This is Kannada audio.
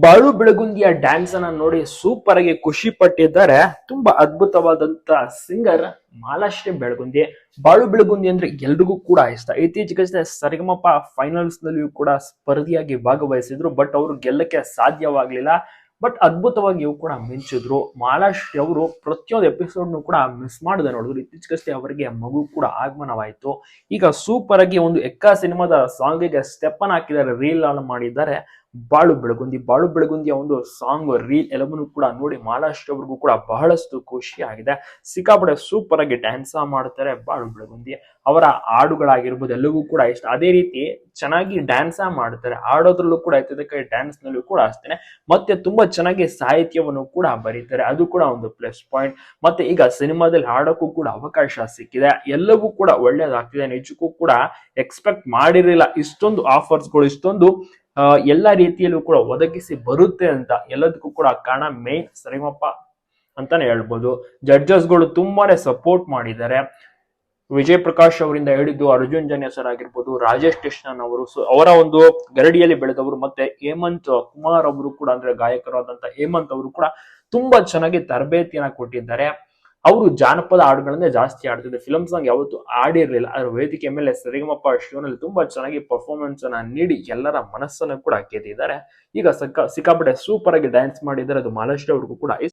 ಬಾಳು ಬೆಳಗುಂದಿಯ ಡ್ಯಾನ್ಸ್ ಅನ್ನ ನೋಡಿ ಸೂಪರ್ ಆಗಿ ಖುಷಿ ಪಟ್ಟಿದ್ದಾರೆ. ತುಂಬಾ ಅದ್ಭುತವಾದಂತ ಸಿಂಗರ್ ಮಾಲಾಶ್ರೀ ಬೆಳಗುಂದಿ. ಬಾಳು ಬೆಳಗುಂದಿ ಅಂದ್ರೆ ಎಲ್ರಿಗೂ ಕೂಡ ಇಷ್ಟ. ಇತ್ತೀಚೆಗಷ್ಟೇ ಸರಿಗಮಪ ಫೈನಲ್ಸ್ ನಲ್ಲಿಯೂ ಕೂಡ ಸ್ಪರ್ಧಿಯಾಗಿ ಭಾಗವಹಿಸಿದ್ರು ಬಟ್ ಅವರು ಗೆಲ್ಲಕ್ಕೆ ಸಾಧ್ಯವಾಗ್ಲಿಲ್ಲ. ಬಟ್ ಅದ್ಭುತವಾಗಿ ಇವು ಕೂಡ ಮಿಂಚಿದ್ರು. ಮಾಲಾಶ್ರೀ ಅವರು ಪ್ರತಿಯೊಂದು ಎಪಿಸೋಡ್ನು ಕೂಡ ಮಿಸ್ ಮಾಡದೆ ನೋಡಿದ್ರು. ಇತ್ತೀಚೆಗಷ್ಟೇ ಅವರಿಗೆ ಮಗು ಕೂಡ ಆಗಮನವಾಯಿತು. ಈಗ ಸೂಪರ್ ಆಗಿ ಒಂದು ಎಕ್ಕ ಸಿನಿಮಾದ ಸಾಂಗಿಗೆ ಸ್ಟೆಪ್ ಅನ್ನ ಹಾಕಿದ್ದಾರೆ ರೀಲ್ ಆನ್ ಮಾಡಿದ್ದಾರೆ. ಬಾಳು ಬೆಳಗುಂದಿ, ಬಾಳು ಬೆಳಗುಂದಿಯ ಒಂದು ಸಾಂಗ್ ರೀಲ್ ಎಲ್ಲವನ್ನೂ ಕೂಡ ನೋಡಿ ಅವ್ರಿಗೂ ಕೂಡ ಬಹಳಷ್ಟು ಖುಷಿ ಆಗಿದೆ. ಸಿಕ್ಕಾಪಡೆ ಸೂಪರ್ ಆಗಿ ಡ್ಯಾನ್ಸ್ ಮಾಡ್ತಾರೆ ಬಾಳು ಬೆಳಗುಂದಿ. ಅವರ ಹಾಡುಗಳಾಗಿರ್ಬೋದು ಎಲ್ಲವೂ ಕೂಡ ಇಷ್ಟ. ಅದೇ ರೀತಿ ಚೆನ್ನಾಗಿ ಡ್ಯಾನ್ಸ್ ಮಾಡ್ತಾರೆ. ಆಡೋದ್ರಲ್ಲೂ ಕೂಡ ಡ್ಯಾನ್ಸ್ ನಲ್ಲೂ ಕೂಡ ಅಷ್ಟೇನೆ. ಮತ್ತೆ ತುಂಬಾ ಚೆನ್ನಾಗಿ ಸಾಹಿತ್ಯವನ್ನು ಕೂಡ ಬರೀತಾರೆ. ಅದು ಕೂಡ ಒಂದು ಪ್ಲಸ್ ಪಾಯಿಂಟ್ ಮತ್ತೆ ಈಗ ಸಿನಿಮಾದಲ್ಲಿ ಹಾಡೋಕ್ಕೂ ಕೂಡ ಅವಕಾಶ ಸಿಕ್ಕಿದೆ. ಎಲ್ಲವೂ ಕೂಡ ಒಳ್ಳೇದಾಗ್ತಿದೆ. ನಿಜಕ್ಕೂ ಕೂಡ ಎಕ್ಸ್ಪೆಕ್ಟ್ ಮಾಡಿರಲಿಲ್ಲ. ಇಷ್ಟೊಂದು ಆಫರ್ಸ್ಗಳು ಇಷ್ಟೊಂದು ಎಲ್ಲ ರೀತಿಯಲ್ಲೂ ಕೂಡ ಒದಗಿಸಿ ಬರುತ್ತೆ ಅಂತ ಎಲ್ಲದಕ್ಕೂ ಕೂಡ ಕಾರಣ ಮೇನ್ ಸರಿಮಪ್ಪ ಅಂತಾನೆ ಹೇಳ್ಬೋದು. ಜಡ್ಜಸ್ಗಳು ತುಂಬಾನೇ ಸಪೋರ್ಟ್ ಮಾಡಿದ್ದಾರೆ. ವಿಜಯ್ ಪ್ರಕಾಶ್ ಅವರಿಂದ ಹೇಳಿದ್ದು ಅರ್ಜುನ್ ಜನ್ಯ ಸರ್ ಆಗಿರ್ಬೋದು, ರಾಜೇಶ್ ಕೃಷ್ಣನ್ ಅವರು ಸೊ ಅವರ ಒಂದು ಗರಡಿಯಲ್ಲಿ ಬೆಳೆದವರು ಮತ್ತೆ ಹೇಮಂತ್ ಕುಮಾರ್ ಅವರು ಕೂಡ ಅಂದ್ರೆ ಗಾಯಕರಾದಂತ ಹೇಮಂತ್ ಅವರು ಕೂಡ ತುಂಬಾ ಚೆನ್ನಾಗಿ ತರಬೇತಿಯನ್ನ ಕೊಟ್ಟಿದ್ದಾರೆ. ಅವರು ಜಾನಪದ ಹಾಡುಗಳನ್ನೇ ಜಾಸ್ತಿ ಆಡ್ತಿದ್ದೆ ಫಿಲಮ್ ಸಾಂಗ್ ಯಾವತ್ತು ಆಡಿರಲಿಲ್ಲ ಆದ್ರೆ ವೇದಿಕೆ ಮೇಲೆ ಸರಿಗಮಪ್ಪ ಶೋನಲ್ಲಿ ತುಂಬಾ ಚೆನ್ನಾಗಿ ಪರ್ಫಾರ್ಮೆನ್ಸ್ ಅನ್ನ ನೀಡಿ ಎಲ್ಲರ ಮನಸ್ಸನ್ನು ಕೂಡ ಗೆದ್ದಿದ್ದಾರೆ ಈಗ ಸಕ್ಕ, ಸಿಕ್ಕಾಪಟ್ಟೆ ಸೂಪರ್ ಆಗಿ ಡ್ಯಾನ್ಸ್ ಮಾಡಿದ್ದಾರೆ. ಅದು ಮಾಲೇಶ್ ಅವ್ರಿಗೂ ಕೂಡ